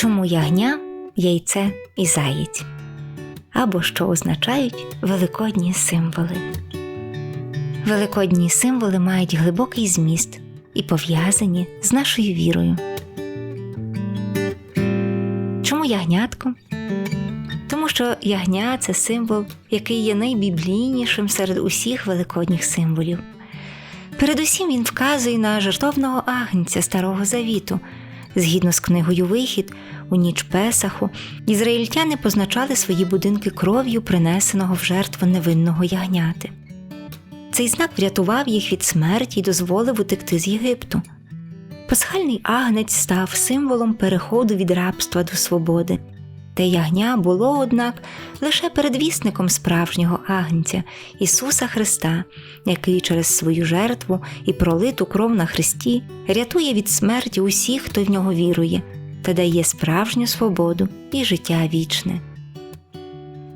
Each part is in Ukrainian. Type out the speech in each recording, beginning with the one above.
Чому ягня, яйце і заєць? Або що означають великодні символи. Великодні символи мають глибокий зміст і пов'язані з нашою вірою. Чому ягнятко? Тому що ягня це символ, який є найбіблійнішим серед усіх великодніх символів. Передусім він вказує на жертовного агнця Старого Завіту. Згідно з книгою Вихід, у ніч Песаху ізраїльтяни позначали свої будинки кров'ю принесеного в жертву невинного ягняти. Цей знак врятував їх від смерті і дозволив утекти з Єгипту. Пасхальний агнець став символом переходу від рабства до свободи. Те ягня було, однак, лише передвісником справжнього агнця Ісуса Христа, який через свою жертву і пролиту кров на Христі рятує від смерті усіх, хто в нього вірує, та дає справжню свободу і життя вічне.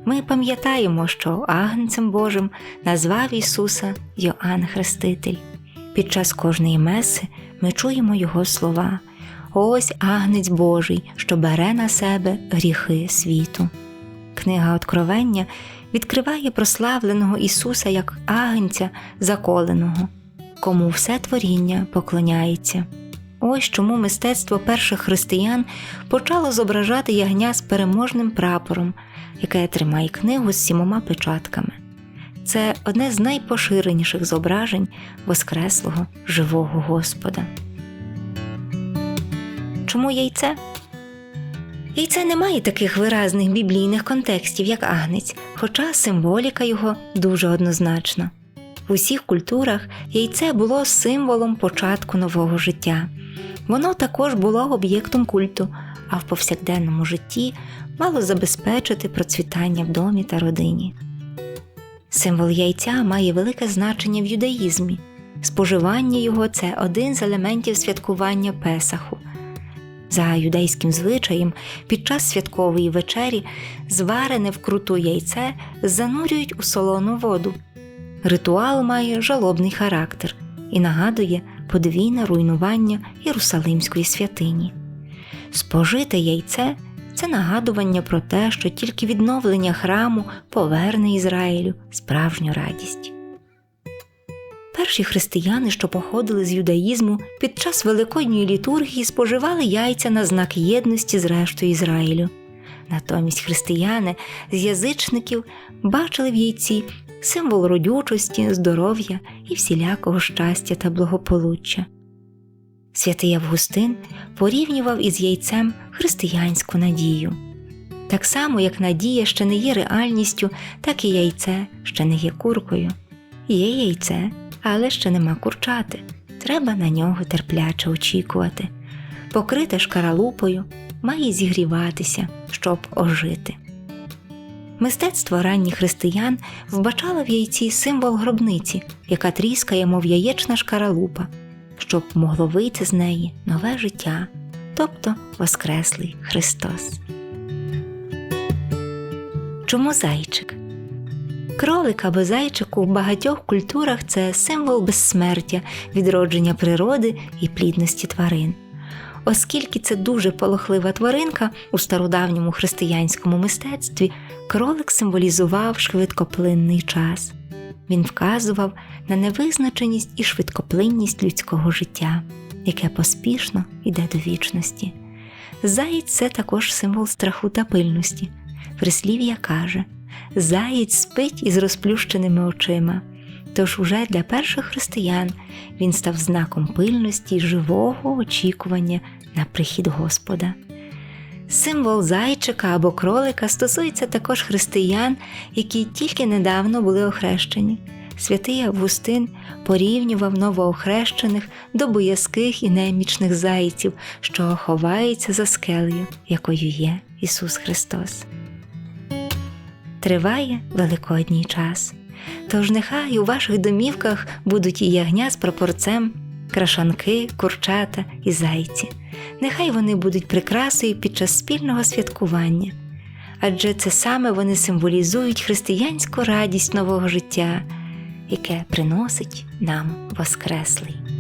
Ми пам'ятаємо, що Агнцем Божим назвав Ісуса Йоанн Хреститель. Під час кожної меси ми чуємо Його слова. Ось агнець Божий, що бере на себе гріхи світу. Книга Откровення відкриває прославленого Ісуса як агнця заколеного, кому все творіння поклоняється. Ось чому мистецтво перших християн почало зображати ягня з переможним прапором, яке тримає книгу з сімома печатками. Це одне з найпоширеніших зображень Воскреслого живого Господа. Чому яйце? Яйце не має таких виразних біблійних контекстів, як агнець, хоча символіка його дуже однозначна. В усіх культурах яйце було символом початку нового життя. Воно також було об'єктом культу, а в повсякденному житті мало забезпечити процвітання в домі та родині. Символ яйця має велике значення в юдаїзмі. Споживання його це один з елементів святкування Песаху. За юдейським звичаєм, під час святкової вечері зварене вкруту яйце занурюють у солону воду. Ритуал має жалобний характер і нагадує подвійне руйнування Єрусалимської святині. Спожите яйце це нагадування про те, що тільки відновлення храму поверне Ізраїлю справжню радість. Перші християни, що походили з юдаїзму, під час великодньої літургії споживали яйця на знак єдності з рештою Ізраїлю. Натомість християни з язичників бачили в яйці символ родючості, здоров'я і всілякого щастя та благополуччя. Святий Августин порівнював із яйцем християнську надію. Так само, як надія ще не є реальністю, так і яйце ще не є куркою. Є яйце, але ще нема курчати. Треба на нього терпляче очікувати. Покрите шкаралупою, має зігріватися, щоб ожити. Мистецтво ранніх християн вбачало в яйці символ гробниці, яка тріскає, мов яєчна шкаралупа, щоб могло вийти з неї нове життя, тобто Воскреслий Христос. Чому зайчик? Кролик або зайчик у багатьох культурах це символ безсмертя, відродження природи і плідності тварин. Оскільки це дуже полохлива тваринка у стародавньому християнському мистецтві, кролик символізував швидкоплинний час. Він вказував на невизначеність і швидкоплинність людського життя, яке поспішно йде до вічності. Заєць це також символ страху та пильності. Прислів'я каже Заєць спить із розплющеними очима. Тож уже для перших християн він став знаком пильності живого очікування на прихід Господа. Символ зайчика або кролика стосується також християн, які тільки недавно були охрещені. Святий Августин порівнював новоохрещених до боязких і немічних зайців, що ховаються за скелею, якою є Ісус Христос. Триває великодній час. Тож нехай у ваших домівках будуть і ягня з прапорцем, крашанки, курчата і зайці. Нехай вони будуть прикрасою під час спільного святкування, адже це саме вони символізують християнську радість нового життя, яке приносить нам Воскреслий.